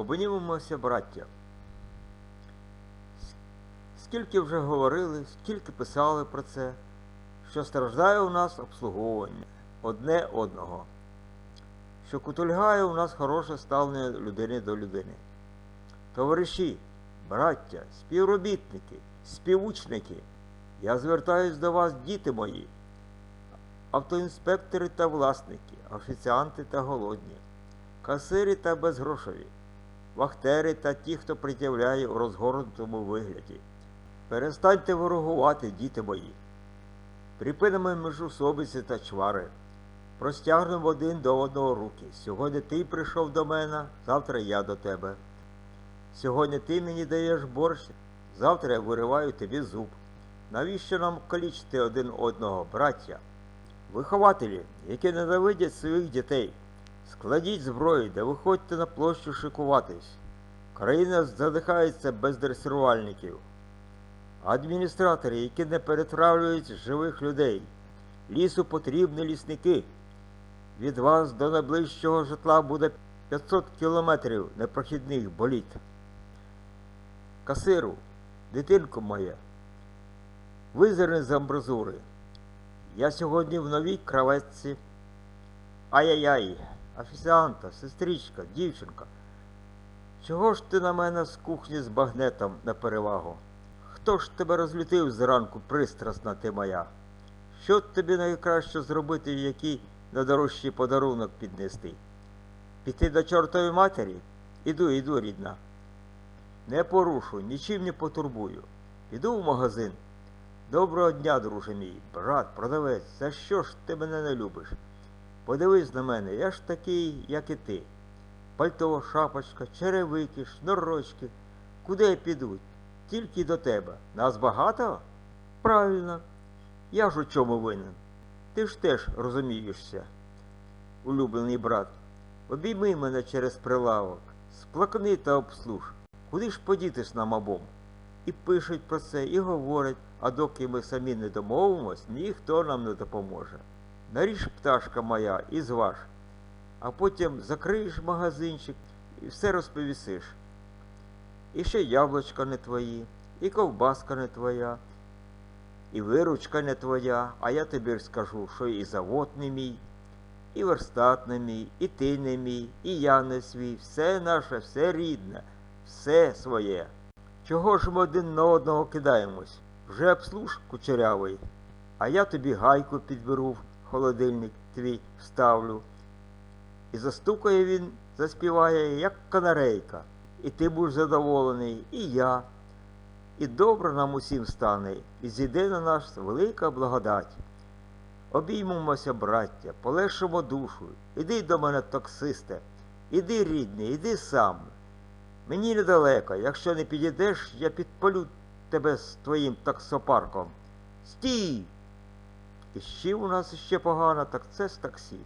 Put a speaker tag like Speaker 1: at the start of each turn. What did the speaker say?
Speaker 1: Обнімемося, браття. Скільки вже говорили, скільки писали про це, що страждає у нас обслуговування одне одного, що кутульгає у нас хороше ставлення людини до людини. Товариші, браття, співробітники, співучники, я звертаюсь до вас, діти мої, автоінспектори та власники, офіціанти та голодні, касири та безгрошові, вахтери та ті, хто пред'являє у розгорнутому вигляді. Перестаньте ворогувати, діти мої. Припинимо міжусобиці та чвари. Простягнемо один до одного руки. Сьогодні ти прийшов до мене, завтра я до тебе. Сьогодні ти мені даєш борщ, завтра я вириваю тобі зуб. Навіщо нам калічити один одного, браття? Вихователі, які ненавидять своїх дітей, складіть зброю, да виходьте на площу шикуватись. Країна задихається без дресирувальників. Адміністратори, які не перетравлюють живих людей. Лісу потрібні лісники. Від вас до найближчого житла буде 500 кілометрів непрохідних боліт. Касиру, дитинко моя, визирни з амбразури. Я сьогодні в новій кравеці. Ай-яй-яй, офіціанта, сестричка, дівчинка. Чого ж ти на мене з кухні з багнетом на перевагу? Хто ж тебе розлютив зранку, пристрасна ти моя? Що тобі найкраще зробити, який найдорожчий подарунок піднести? Піти до чортової матері? Іду, іду, рідна. Не порушу, нічим не потурбую. Піду в магазин. Доброго дня, друже мій, брат, продавець, за що ж ти мене не любиш? Подивись на мене, я ж такий, як і ти. Пальто, шапочка, черевики, шнурочки. Куди я піду? Тільки до тебе. Нас багато? Правильно. Я ж у чому винен. Ти ж теж розумієшся, улюблений брат. Обійми мене через прилавок, сплакни та обслуж. Куди ж подітись нам обом? І пишуть про це, і говорять, а доки ми самі не домовимось, ніхто нам не допоможе. Наріж пташка моя і зваж, а потім закриєш магазинчик і все розповісиш. І ще яблучка не твої, і ковбаска не твоя, і виручка не твоя, а я тобі скажу, що і завод не мій, і верстат не мій, і ти не мій, і я не свій, все наше, все рідне, все своє. Чого ж ми один на одного кидаємось? Вже обслуж кучерявий, а я тобі гайку підберу холодильник твій вставлю. І застукає він, заспіває, як канарейка. І ти будеш задоволений, і я. І добре нам усім стане, і зійде на нас велика благодать. Обіймемося, браття, полегшимо душу. Іди до мене, таксисте, іди, рідний, іди сам. Мені недалеко, якщо не підійдеш, я підпалю тебе з твоїм таксопарком. Стій! І ще у нас ще погано, так це з таксі.